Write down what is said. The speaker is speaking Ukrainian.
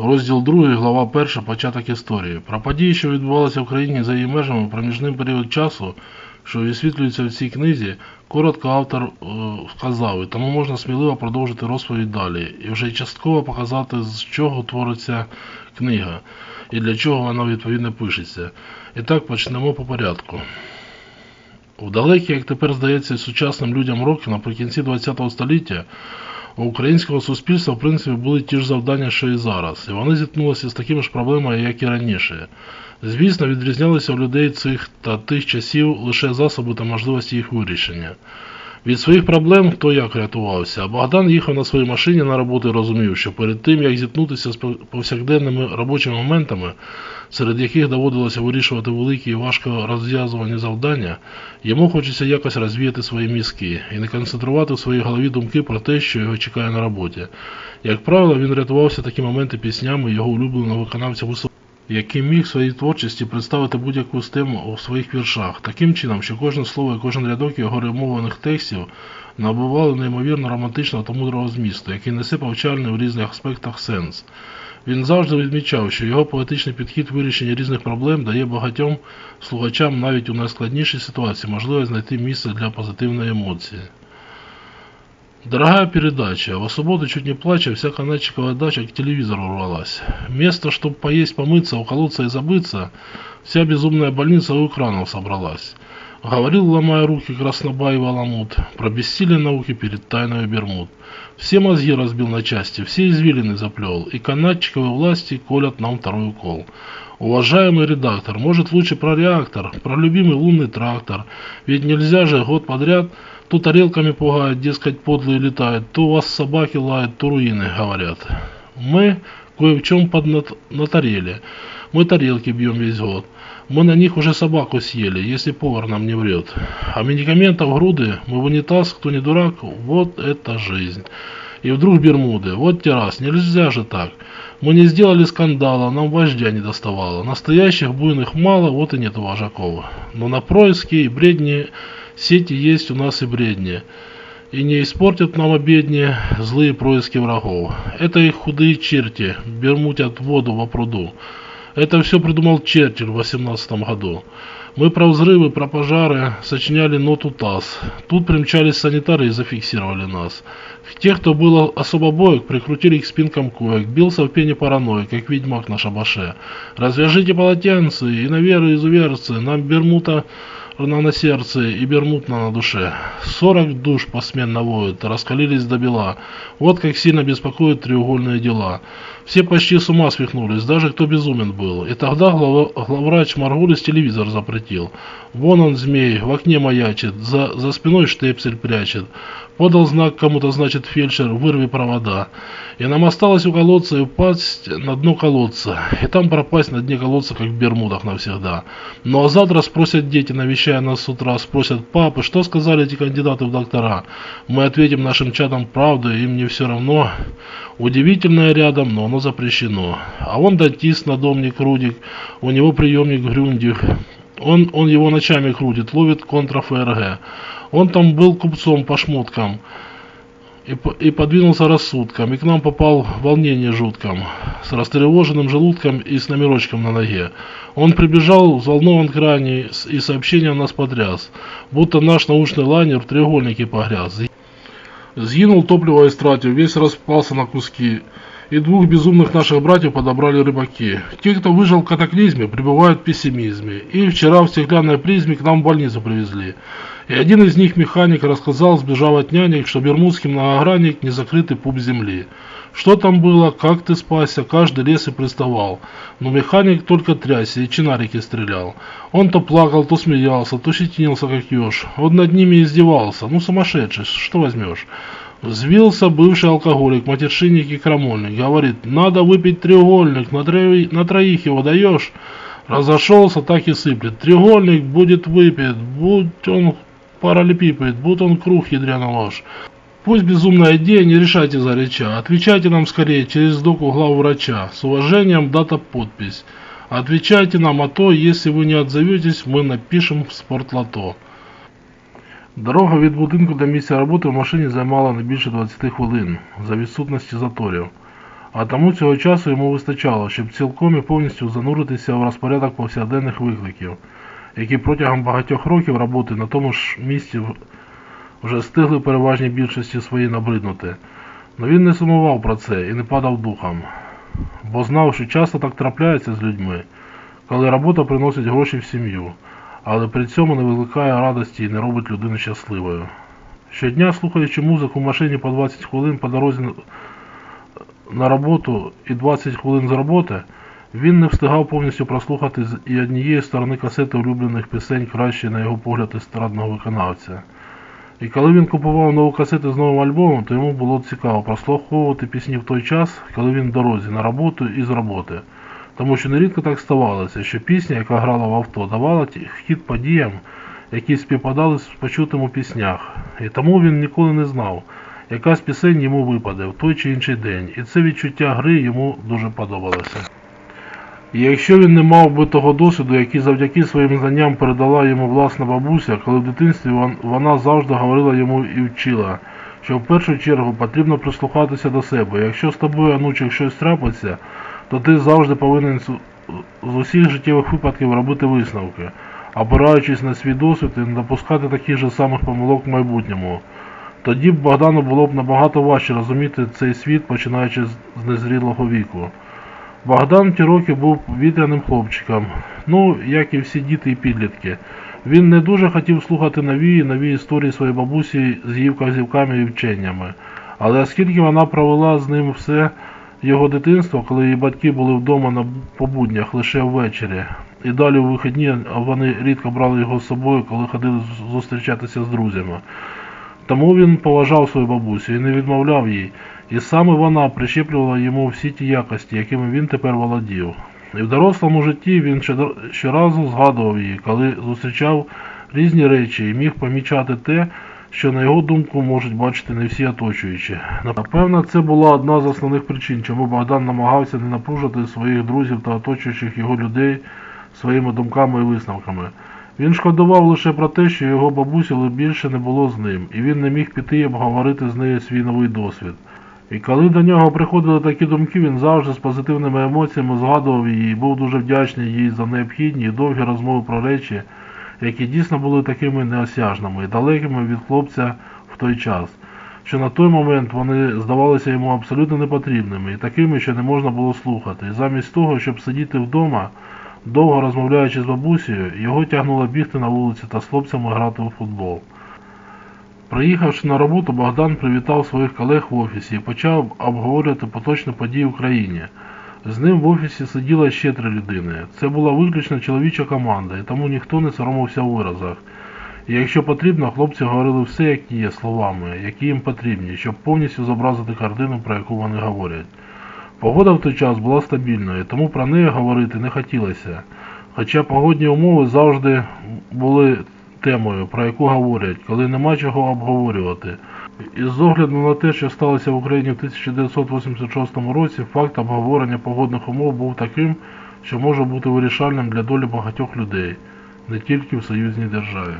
Розділ 2, глава 1, початок історії. Про події, що відбувалися в країні за її межами проміжним період часу, що висвітлюється в цій книзі, коротко автор е, вказав, і тому можна сміливо продовжити розповідь далі, і вже частково показати, з чого твориться книга, і для чого вона відповідно пишеться. І так почнемо по порядку. У далекі, як тепер здається, сучасним людям роки наприкінці ХХ століття у українського суспільства, в принципі, були ті ж завдання, що і зараз, і вони зіткнулися з такими ж проблемами, як і раніше. Звісно, відрізнялися у людей цих та тих часів лише засоби та можливості їх вирішення. Від своїх проблем хто як рятувався, Богдан їхав на своїй машині на роботу і розумів, що перед тим, як зіткнутися з повсякденними робочими моментами, серед яких доводилося вирішувати великі і важко розв'язувані завдання, йому хочеться якось розвіяти свої мізки і не концентрувати в своїй голові думки про те, що його чекає на роботі. Як правило, він рятувався такі моменти піснями його улюбленого виконавця Висоцького, який міг своїй творчості представити будь-яку з тем у своїх віршах, таким чином, що кожне слово і кожен рядок його ремованих текстів набували неймовірно романтичного та мудрого змісту, який несе повчальний в різних аспектах сенс. Він завжди відмічав, що його поетичний підхід вирішення різних проблем дає багатьом слухачам навіть у найскладнішій ситуації можливість знайти місце для позитивної емоції. Дорогая передача. В субботу чуть не плача, вся канадчиковая дача к телевизору урвалась. Место, чтобы поесть, помыться, уколоться и забыться, вся безумная больница у экранов собралась. Говорил, ломая руки, краснобай и Аламут, про бессилие науки перед тайной Бермуд. Все мозги разбил на части, все извилины заплел, и канадчиковые власти колят нам второй укол. Уважаемый редактор, может лучше про реактор, про любимый лунный трактор, ведь нельзя же год подряд то тарелками пугают, дескать, подлые летают, то вас собаки лают, то руины говорят. Мы кое в чем поднаторели. Мы тарелки бьем весь год. Мы на них уже собаку съели, если повар нам не врет. А медикаментов груды, мы в унитаз, кто не дурак, вот это жизнь. И вдруг Бермуды, вот террас, нельзя же так. Мы не сделали скандала, нам вождя не доставало. Настоящих буйных мало, вот и нет вожаков. Но на происки и бредни сети есть у нас и бредни. И не испортят нам обедни злые происки врагов. Это их худые черти, бермутят воду во пруду. Это все придумал Черчилль в 18 году. Мы про взрывы, про пожары сочиняли ноту ТАСС. Тут примчались санитары и зафиксировали нас. Тех, кто был особо боек, прикрутили к спинкам коек, бился в пене паранойи, как ведьмак на шабаше. Развяжите полотенце, и на веры изуверцы, нам бермута рана на сердце и бермутно на душе. Сорок душ посменно воют, раскалились до бела. Вот как сильно беспокоят треугольные дела. Все почти с ума свихнулись, даже кто безумен был. И тогда глава, главврач Маргулис телевизор запретил. Вон он, змей, в окне маячит, за, за спиной штепсель прячет. Подал знак кому-то, значит, фельдшер, вырви провода. И нам осталось у колодца и упасть на дно колодца. И там пропасть на дне колодца, как в Бермудах навсегда. Ну а завтра спросят дети, навещая нас с утра, спросят, папы, что сказали эти кандидаты в доктора? Мы ответим нашим чатам правду, им не все равно. Удивительное рядом, но оно запрещено. А он дантист, надомник Рудик, у него приемник Грюндих. Он, он его ночами крутит, ловит контра ФРГ. Он там был купцом по шмоткам и, и подвинулся рассудком, и к нам попал волнение жутком, с растревоженным желудком и с номерочком на ноге. Он прибежал, взволнован крайне, и сообщением нас потряс, будто наш научный лайнер в треугольнике погряз. Сгинул топливо истратив, весь распался на куски. И двух безумных наших братьев подобрали рыбаки. Те, кто выжил в катаклизме, пребывают в пессимизме. И вчера в стеклянной призме к нам в больницу привезли. И один из них, механик, рассказал, сбежав от нянек, что бермудский многогранник не закрытый пуп земли. Что там было, как ты спасся, каждый лес и приставал. Но механик только трясся и чинарики стрелял. Он то плакал, то смеялся, то щетинился, как еж. Он над ними издевался. Ну, сумасшедший, что возьмешь? Взвился бывший алкоголик, матершинник и крамольник. Говорит, надо выпить треугольник, на, трои- на троих его даешь? Разошелся, так и сыплет. Треугольник будет выпит, будь он параллелепипед, будь он круг ядрена ложь. Пусть безумная идея, не решайте зареча. Отвечайте нам скорее через доку главу врача. С уважением, дата, подпись. Отвечайте нам, а то, если вы не отзоветесь, мы напишем в спортлото. Дорога від будинку до місця роботи в машині займала не більше 20 хвилин за відсутності заторів. А тому цього часу йому вистачало, щоб цілком і повністю зануритися в розпорядок повсякденних викликів, які протягом багатьох років роботи на тому ж місці вже встигли переважній більшості своїй набриднути. Но він не сумував про це і не падав духом, бо знав, що часто так трапляється з людьми, коли робота приносить гроші в сім'ю, але при цьому не викликає радості і не робить людину щасливою. Щодня, слухаючи музику в машині по 20 хвилин по дорозі на роботу і 20 хвилин з роботи, він не встигав повністю прослухати з і однієї сторони касети улюблених пісень краще, на його погляд, естрадного виконавця. І коли він купував нову касету з новим альбомом, то йому було цікаво прослуховувати пісні в той час, коли він в дорозі на роботу і з роботи. Тому що нерідко так ставалося, що пісня, яка грала в авто, давала ті- хід подіям, які співпадали з почутим у піснях. І тому він ніколи не знав, яка з пісень йому випаде в той чи інший день, і це відчуття гри йому дуже подобалося. І якщо він не мав би того досвіду, який завдяки своїм знанням передала йому власна бабуся, коли в дитинстві вона завжди говорила йому і вчила, що в першу чергу потрібно прислухатися до себе. Якщо з тобою, онучок, щось трапиться, то ти завжди повинен з, усіх життєвих випадків робити висновки, опираючись на свій досвід і не допускати таких же самих помилок в майбутньому. Тоді б Богдану було б набагато важче розуміти цей світ, починаючи з незрілого віку. Богдан ті роки був вітряним хлопчиком, ну, як і всі діти і підлітки. Він не дуже хотів слухати нові і нові історії своєї бабусі з її вказівками і вченнями. Але оскільки вона провела з ним все його дитинство, коли її батьки були вдома на побуднях лише ввечері, і далі у вихідні вони рідко брали його з собою, коли ходили зустрічатися з друзями. Тому він поважав свою бабусю і не відмовляв їй. І саме вона прищеплювала йому всі ті якості, якими він тепер володів. І в дорослому житті він щоразу згадував її, коли зустрічав різні речі і міг помічати те, що на його думку можуть бачити не всі оточуючі. Напевно, це була одна з основних причин, чому Богдан намагався не напружити своїх друзів та оточуючих його людей своїми думками і висновками. Він шкодував лише про те, що його бабусі більше не було з ним, і він не міг піти і обговорити з нею свій новий досвід. І коли до нього приходили такі думки, він завжди з позитивними емоціями згадував її і був дуже вдячний їй за необхідні і довгі розмови про речі, які дійсно були такими неосяжними і далекими від хлопця в той час, що на той момент вони здавалися йому абсолютно непотрібними і такими, що не можна було слухати. І замість того, щоб сидіти вдома, довго розмовляючи з бабусею, його тягнуло бігти на вулиці та з хлопцями грати у футбол. Приїхавши на роботу, Богдан привітав своїх колег в офісі і почав обговорювати поточні події в країні. З ним в офісі сиділо ще три людини. Це була виключно чоловіча команда, і тому ніхто не соромився у виразах. І якщо потрібно, хлопці говорили все, як є, словами, які їм потрібні, щоб повністю зобразити картину, про яку вони говорять. Погода в той час була стабільною, тому про неї говорити не хотілося. Хоча погодні умови завжди були темою, про яку говорять, коли нема чого обговорювати. І з огляду на те, що сталося в Україні в 1986 році, факт обговорення погодних умов був таким, що може бути вирішальним для долі багатьох людей, не тільки в союзній державі.